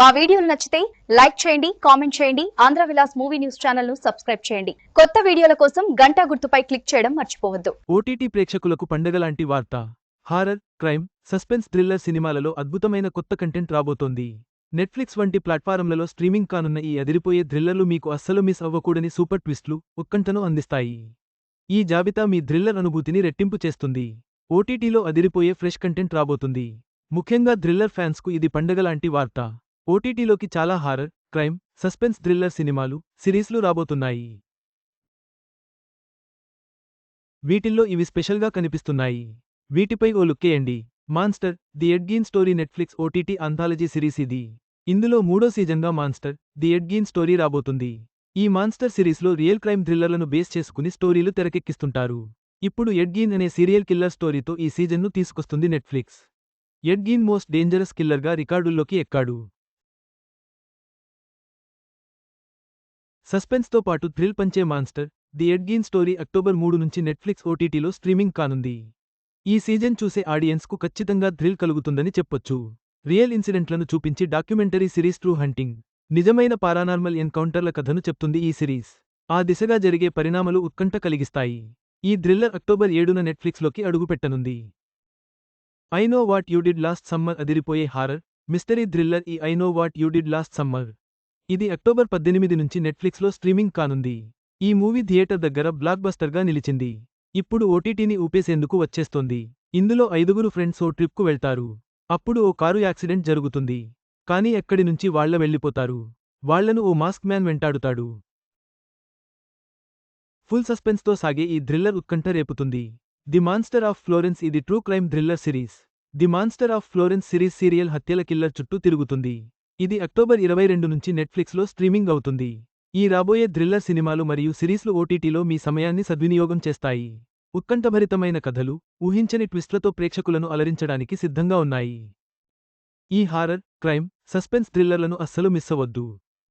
మా వీడియోలు నచ్చితే లైక్ చేయండి కామెంట్ చేయండి ఆంధ్ర విలాస్ మూవీ న్యూస్ ఛానల్ను సబ్స్క్రైబ్ చేయండి. కొత్త వీడియోల కోసం గంటా గుర్తుపై క్లిక్ చేయడం మర్చిపోవద్దు. ఓటీటీ ప్రేక్షకులకు పండగలాంటి వార్త హారర్ క్రైమ్ సస్పెన్స్ థ్రిల్లర్ సినిమాలలో అద్భుతమైన కొత్త కంటెంట్ రాబోతోంది. నెట్ఫ్లిక్స్ వంటి ప్లాట్ఫారంలలో స్ట్రీమింగ్ కానున్న ఈ అదిరిపోయే థ్రిల్లర్లు మీకు అస్సలు మిస్ అవ్వకూడని సూపర్ ట్విస్ట్లు ఉత్కంఠను అందిస్తాయి. ఈ జాబితా మీ థ్రిల్లర్ అనుభూతిని రెట్టింపు చేస్తుంది. ఓటీటీలో అదిరిపోయే ఫ్రెష్ కంటెంట్ రాబోతుంది. ముఖ్యంగా థ్రిల్లర్ ఫ్యాన్స్కు ఇది పండగలాంటి వార్త. ఓటీటీలోకి చాలా హారర్ క్రైమ్ సస్పెన్స్ థ్రిల్లర్ సినిమాలు సిరీస్లు రాబోతున్నాయి. వీటిల్లో ఇవి స్పెషల్గా కనిపిస్తున్నాయి. వీటిపై ఓ లుక్కేయండి monster the Ed Gein story Netflix OTT anthology series ఇది. ఇందులో మూడో సీజన్గా monster the Ed Gein story రాబోతుంది. ఈ మాన్స్టర్ సిరీస్లో రియల్ క్రైమ్ థ్రిల్లర్లను బేస్ చేసుకుని స్టోరీలు తెరకెక్కిస్తుంటారు. ఇప్పుడు ఎడ్గీన్ అనే సీరియల్ కిల్లర్ స్టోరీతో ఈ సీజన్ను తీసుకొస్తుంది నెట్ఫ్లిక్స్. ఎడ్గీన్ మోస్ట్ డేంజరస్ కిల్లర్గా రికార్డుల్లోకి ఎక్కాడు. సస్పెన్స్తో పాటు థ్రిల్ పంచే monster the Ed Gein story October మూడు నుంచి నెట్ఫ్లిక్స్ ఓటీటీలో స్ట్రీమింగ్ కానుంది. ఈ సీజన్ చూసే ఆడియన్స్కు ఖచ్చితంగా థ్రిల్ కలుగుతుందని చెప్పొచ్చు. రియల్ ఇన్సిడెంట్లను చూపించి డాక్యుమెంటరీ సిరీస్ ట్రూ హంటింగ్ నిజమైన పారానార్మల్ ఎన్కౌంటర్ల కథను చెప్తుంది ఈ సిరీస్. ఆ దిశగా జరిగే పరిణామాలు ఉత్కంఠ కలిగిస్తాయి. ఈ థ్రిల్లర్ అక్టోబర్ ఏడున నెట్ఫ్లిక్స్లోకి అడుగుపెట్టనుంది. I know what you did last summer అదిరిపోయే హారర్ మిస్టరీ థ్రిల్లర్ ఈ I know what you did last summer. ఇది అక్టోబర్ పద్దెనిమిది నుంచి నెట్ఫ్లిక్స్లో స్ట్రీమింగ్ కానుంది. ఈ మూవీ థియేటర్ దగ్గర బ్లాక్ బస్టర్గా నిలిచింది. ఇప్పుడు ఓటీటీని ఊపేసేందుకు వచ్చేస్తోంది. ఇందులో ఐదుగురు ఫ్రెండ్స్ ఓ ట్రిప్కు వెళ్తారు. అప్పుడు ఓ కారు యాక్సిడెంట్ జరుగుతుంది. కానీ ఎక్కడి నుంచి వాళ్ళ వెళ్ళిపోతారు? వాళ్ళను ఓ మాస్క్ మ్యాన్ వెంటాడుతాడు. ఫుల్ సస్పెన్స్తో సాగే ఈ థ్రిల్లర్ ఉత్కంఠ రేపుతుంది. ది మాన్స్టర్ ఆఫ్ ఫ్లోరెన్స్ ఇది true crime thriller series. The monster of Florence series serial హత్యల కిల్లర్ చుట్టూ తిరుగుతుంది. ఇది అక్టోబర్ ఇరవై రెండు నుంచి నెట్ఫ్లిక్స్లో స్ట్రీమింగ్ అవుతుంది. ఈ రాబోయే థ్రిల్లర్ సినిమాలు మరియు సిరీస్లు ఓటీటీలో మీ సమయాన్ని సద్వినియోగం చేస్తాయి. ఉత్కంఠభరితమైన కథలు ఊహించని ట్విస్ట్లతో ప్రేక్షకులను అలరించడానికి సిద్ధంగా ఉన్నాయి. ఈ హారర్ క్రైమ్ సస్పెన్స్ థ్రిల్లర్లను అస్సలు మిస్సవద్దు